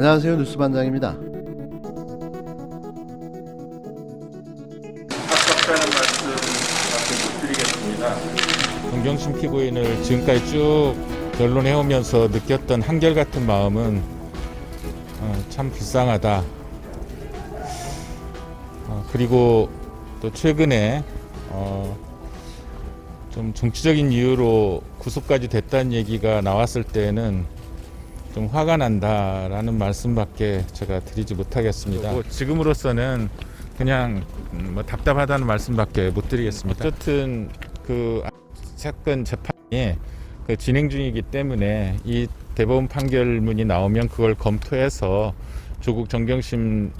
안녕하세요 뉴스반장입니다. 아깝다는 말씀 못 드리겠습니다. 정경심 피고인을 지금까지 쭉 변론해오면서 느꼈던 한결같은 마음은 어, 참 불쌍하다. 어, 그리고 또 최근에 어, 좀 정치적인 이유로 구속까지 됐다는 얘기가 나왔을 때는 좀 화가 난다라는 말씀밖에 제가 드리지 못하겠습니다. 뭐 지금으로서는 그냥 음, 뭐 답답하다는 말씀밖에 못 드리겠습니다. 어쨌든 그 사건 재판이 그 진행 중이기 때문에 이 대법원 판결문이 나오면 그걸 검토해서 조국 정경심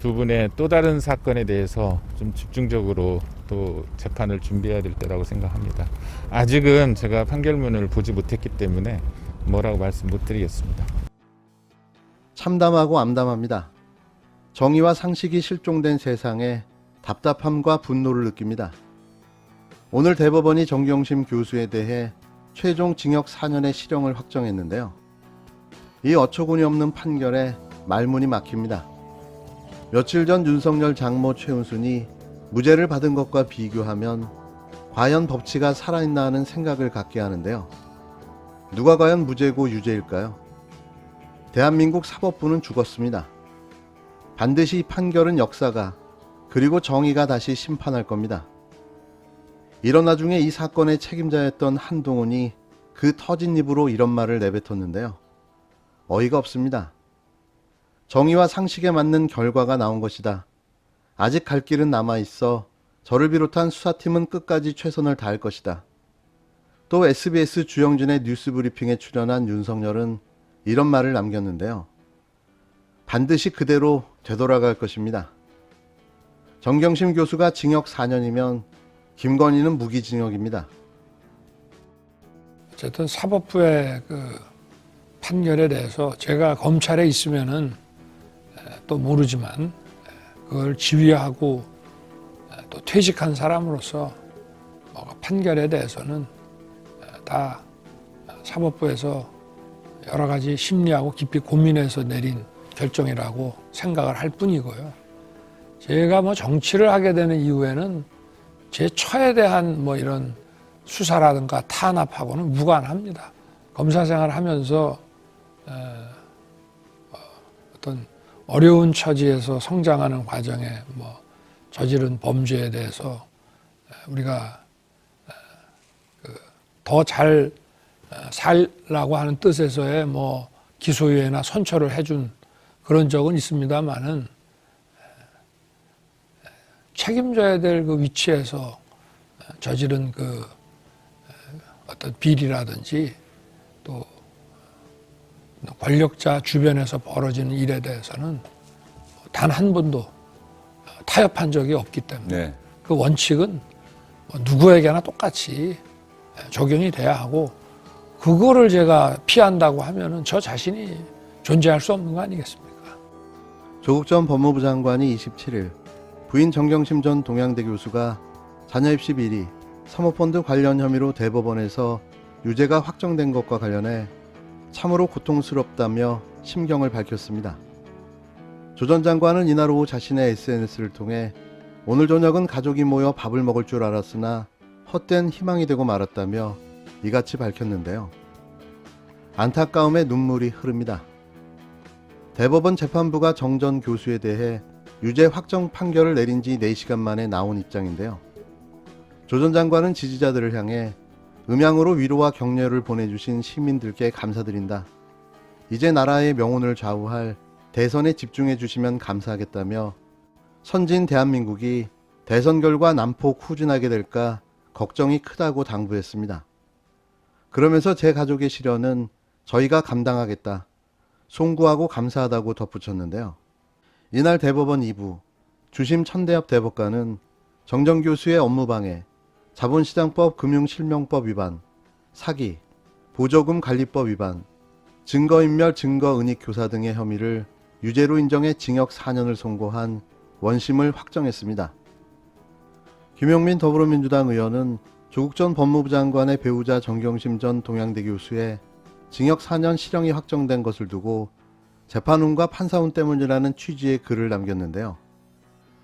두 분의 또 다른 사건에 대해서 좀 집중적으로 또 재판을 준비해야 될 때라고 생각합니다. 아직은 제가 판결문을 보지 못했기 때문에 뭐라고 말씀 못 드리겠습니다. 참담하고 암담합니다. 정의와 상식이 실종된 세상에 답답함과 분노를 느낍니다. 오늘 대법원이 정경심 교수에 대해 최종 징역 4년의 실형을 확정했는데요. 이 어처구니 없는 판결에 말문이 막힙니다. 며칠 전 윤석열 장모 최은순이 무죄를 받은 것과 비교하면 과연 법치가 살아있나 하는 생각을 갖게 하는데요. 누가 과연 무죄고 유죄일까요? 대한민국 사법부는 죽었습니다. 반드시 이 판결은 역사가 그리고 정의가 다시 심판할 겁니다. 일어나 중에 이 사건의 책임자였던 한동훈이 그 터진 입으로 이런 말을 내뱉었는데요. 어이가 없습니다. 정의와 상식에 맞는 결과가 나온 것이다. 아직 갈 길은 남아 있어 저를 비롯한 수사팀은 끝까지 최선을 다할 것이다. 또 SBS 주영진의 뉴스 브리핑에 출연한 윤석열은 이런 말을 남겼는데요. 반드시 그대로 되돌아갈 것입니다. 정경심 교수가 징역 4년이면 김건희는 무기징역입니다. 어쨌든 사법부의 그 판결에 대해서 제가 검찰에 있으면은 에, 또 모르지만 에, 그걸 지휘하고 에, 또 퇴직한 사람으로서 뭐 판결에 대해서는 에, 다 사법부에서 여러 가지 심리하고 깊이 고민해서 내린 결정이라고 생각을 할 뿐이고요. 제가 뭐 정치를 하게 되는 이후에는 제 처에 대한 뭐 이런 수사라든가 탄압하고는 무관합니다. 검사 생활 하면서 에, 어, 어떤 어려운 처지에서 성장하는 과정에 뭐 저지른 범죄에 대해서 에, 우리가 그 더 잘 살라고 하는 뜻에서의 뭐 기소유예나 선처를 해준 그런 적은 있습니다만은 책임져야 될 그 위치에서 저지른 그 어떤 비리라든지 또 권력자 주변에서 벌어지는 일에 대해서는 단 한 번도 타협한 적이 없기 때문에 네. 그 원칙은 뭐 누구에게나 똑같이 적용이 돼야 하고 그거를 제가 피한다고 하면은 저 자신이 존재할 수 없는 거 아니겠습니까? 조국 전 법무부 장관이 27일 부인 정경심 전 동양대 교수가 자녀 입시 비리, 사모펀드 관련 혐의로 대법원에서 유죄가 확정된 것과 관련해 참으로 고통스럽다며 심경을 밝혔습니다. 조 전 장관은 이날 오후 자신의 SNS를 통해 오늘 저녁은 가족이 모여 밥을 먹을 줄 알았으나 헛된 희망이 되고 말았다며 이같이 밝혔는데요. 안타까움에 눈물이 흐릅니다. 대법원 재판부가 정전 교수에 대해 유죄 확정 판결을 내린 지 4시간 만에 나온 입장인데요. 조 전 장관은 지지자들을 향해 음향으로 위로와 격려를 보내주신 시민들께 감사드린다. 이제 나라의 명운을 좌우할 대선에 집중해 주시면 감사하겠다며 선진 대한민국이 대선 결과 난폭 후진하게 될까 걱정이 크다고 당부했습니다. 그러면서 제 가족의 시련은 저희가 감당하겠다. 송구하고 감사하다고 덧붙였는데요. 이날 대법원 2부 주심 천대엽 대법관은 정정 교수의 업무 방해, 자본시장법 금융실명법 위반, 사기, 보조금 관리법 위반, 증거인멸 증거은닉 교사 등의 혐의를 유죄로 인정해 징역 4년을 선고한 원심을 확정했습니다. 김용민 더불어민주당 의원은 조국 전 법무부 장관의 배우자 정경심 전 동양대 교수의 징역 4년 실형이 확정된 것을 두고 재판운과 판사운 때문이라는 취지의 글을 남겼는데요.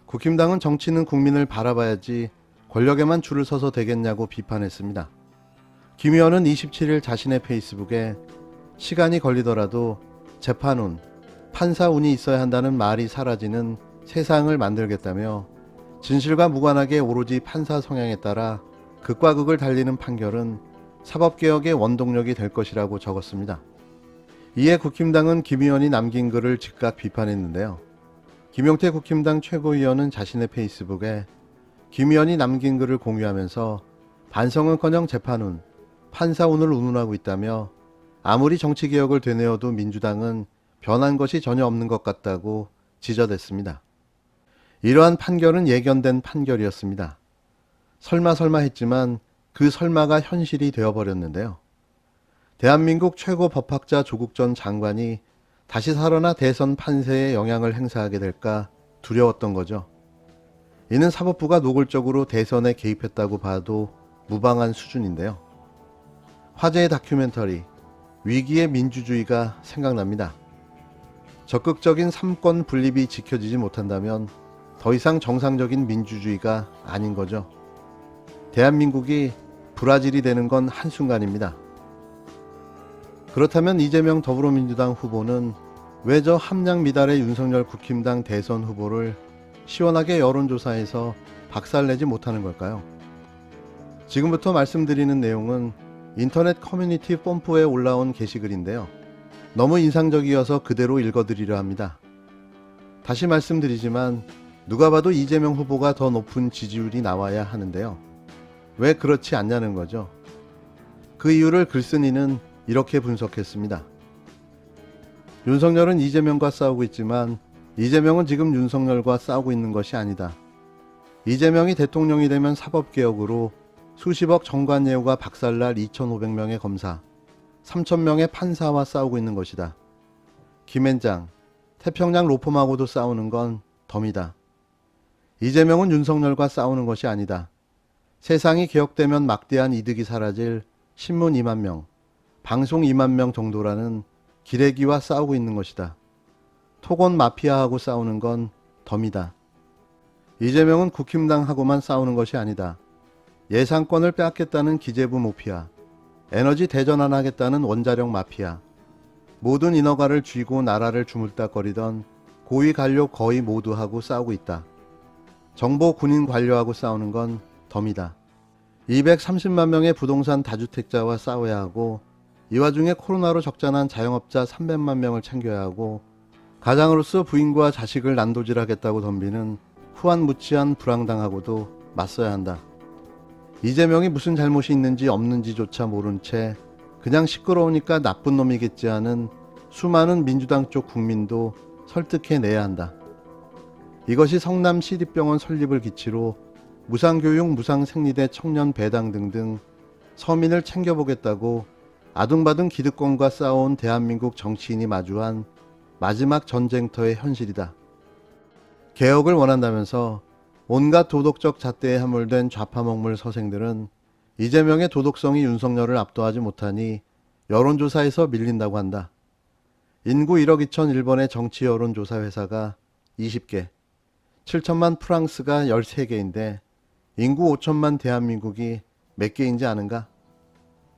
국힘당은 정치는 국민을 바라봐야지 권력에만 줄을 서서 되겠냐고 비판했습니다. 김 의원은 27일 자신의 페이스북에 시간이 걸리더라도 재판운, 판사운이 있어야 한다는 말이 사라지는 세상을 만들겠다며 진실과 무관하게 오로지 판사 성향에 따라 극과 극을 달리는 판결은 사법개혁의 원동력이 될 것이라고 적었습니다. 이에 국힘당은 김 의원이 남긴 글을 즉각 비판했는데요. 김용태 국힘당 최고위원은 자신의 페이스북에 김 의원이 남긴 글을 공유하면서 반성은커녕 재판운, 판사운을 운운하고 있다며 아무리 정치개혁을 되뇌어도 민주당은 변한 것이 전혀 없는 것 같다고 지적했습니다. 이러한 판결은 예견된 판결이었습니다. 설마 설마 했지만 그 설마가 현실이 되어버렸는데요. 대한민국 최고 법학자 조국 전 장관이 다시 살아나 대선 판세에 영향을 행사하게 될까 두려웠던 거죠. 이는 사법부가 노골적으로 대선에 개입했다고 봐도 무방한 수준인데요. 화제의 다큐멘터리 위기의 민주주의가 생각납니다. 적극적인 삼권 분립이 지켜지지 못한다면 더 이상 정상적인 민주주의가 아닌 거죠. 대한민국이 브라질이 되는 건 한순간입니다. 그렇다면 이재명 더불어민주당 후보는 왜 저 함량 미달의 윤석열 국힘당 대선 후보를 시원하게 여론조사에서 박살내지 못하는 걸까요? 지금부터 말씀드리는 내용은 인터넷 커뮤니티 뽐뿌에 올라온 게시글인데요. 너무 인상적이어서 그대로 읽어드리려 합니다. 다시 말씀드리지만 누가 봐도 이재명 후보가 더 높은 지지율이 나와야 하는데요. 왜 그렇지 않냐는 거죠. 그 이유를 글쓴이는 이렇게 분석했습니다. 윤석열은 이재명과 싸우고 있지만 이재명은 지금 윤석열과 싸우고 있는 것이 아니다. 이재명이 대통령이 되면 사법개혁으로 수십억 정관예우가 박살날 2,500명의 검사, 3,000명의 판사와 싸우고 있는 것이다. 김앤장, 태평양 로펌하고도 싸우는 건 덤이다. 이재명은 윤석열과 싸우는 것이 아니다. 세상이 개혁되면 막대한 이득이 사라질 신문 2만 명, 방송 2만 명 정도라는 기레기와 싸우고 있는 것이다. 토건 마피아하고 싸우는 건 덤이다. 이재명은 국힘당하고만 싸우는 것이 아니다. 예산권을 빼앗겠다는 기재부 모피아, 에너지 대전환하겠다는 원자력 마피아, 모든 인허가를 쥐고 나라를 주물딱거리던 고위 관료 거의 모두하고 싸우고 있다. 정보 군인 관료하고 싸우는 건 덤이다. 230만 명의 부동산 다주택자와 싸워야 하고 이 와중에 코로나로 적자난 자영업자 300만 명을 챙겨야 하고 가장으로서 부인과 자식을 난도질하겠다고 덤비는 후한무치한 불황당하고도 맞서야 한다. 이재명이 무슨 잘못이 있는지 없는지조차 모른 채 그냥 시끄러우니까 나쁜 놈이겠지 하는 수많은 민주당 쪽 국민도 설득해내야 한다. 이것이 성남 시립병원 설립을 기치로 무상교육, 무상생리대, 청년 배당 등등 서민을 챙겨보겠다고 아둥바둥 기득권과 싸워온 대한민국 정치인이 마주한 마지막 전쟁터의 현실이다. 개혁을 원한다면서 온갖 도덕적 잣대에 함몰된 좌파먹물 서생들은 이재명의 도덕성이 윤석열을 압도하지 못하니 여론조사에서 밀린다고 한다. 인구 1억 2천 일본의 정치 여론조사 회사가 20개, 7천만 프랑스가 13개인데 인구 5천만 대한민국이 몇 개인지 아는가?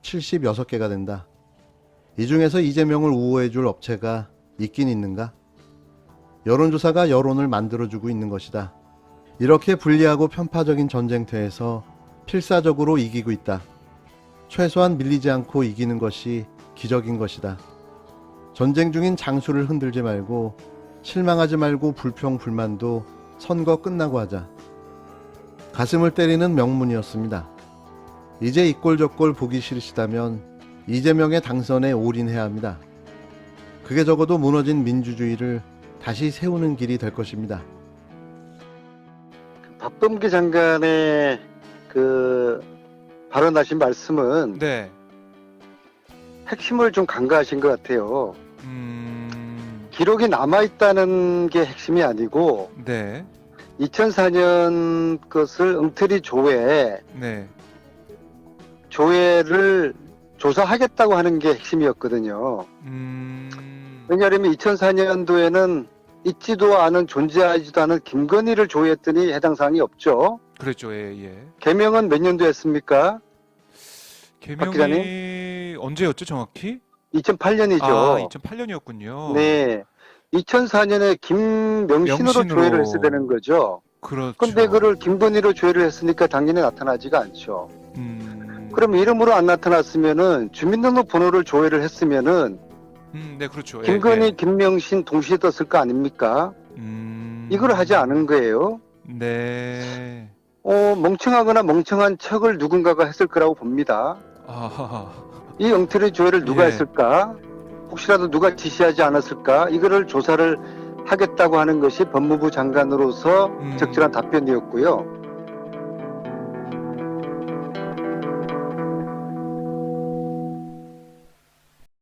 76개가 된다. 이 중에서 이재명을 우호해 줄 업체가 있긴 있는가? 여론조사가 여론을 만들어주고 있는 것이다. 이렇게 불리하고 편파적인 전쟁터에서 필사적으로 이기고 있다. 최소한 밀리지 않고 이기는 것이 기적인 것이다. 전쟁 중인 장수를 흔들지 말고 실망하지 말고 불평 불만도 선거 끝나고 하자. 가슴을 때리는 명문이었습니다. 이제 이꼴저꼴 보기 싫으시다면 이재명의 당선에 올인해야 합니다. 그게 적어도 무너진 민주주의를 다시 세우는 길이 될 것입니다. 박범계 장관의 그 발언하신 말씀은 네. 핵심을 좀 간과하신 것 같아요. 음. 기록이 남아있다는 게 핵심이 아니고 네. 2004년 것을 엉터리 조회, 네. 조회를 조사하겠다고 하는 게 핵심이었거든요. 음. 왜냐하면 2004년도에는 있지도 않은 존재하지도 않은 김건희를 조회했더니 해당 사항이 없죠. 그랬죠. 예, 예. 개명은 몇 년도에 했습니까? 개명이 언제였죠, 정확히? 2008년이죠. 아, 2008년이었군요. 네. 2004년에 김명신으로 명신으로. 조회를 했어야 되는 거죠. 그렇죠. 근데 그를 김건희로 조회를 했으니까 당연히 나타나지가 않죠. 음. 그럼 이름으로 안 나타났으면은 주민등록번호를 조회를 했으면은 음, 네, 그렇죠. 예, 김건희, 예. 김명신 동시에 떴을 거 아닙니까? 음. 이걸 하지 않은 거예요. 네. 어, 멍청하거나 멍청한 척을 누군가가 했을 거라고 봅니다. 아. 이 엉터리 조회를 누가 예. 했을까? 혹시라도 누가 지시하지 않았을까? 이거를 조사를 하겠다고 하는 것이 법무부 장관으로서 음. 적절한 답변이었고요.